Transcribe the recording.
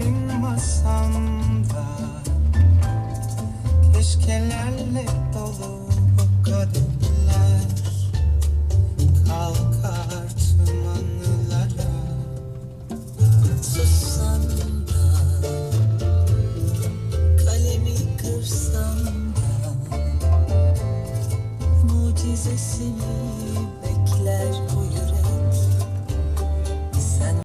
benim masamda Keşkelerle dolu bu kadehler Kalkar tümanlara Sussam da Kalemi kırsam da Mucizesini bekler uyur.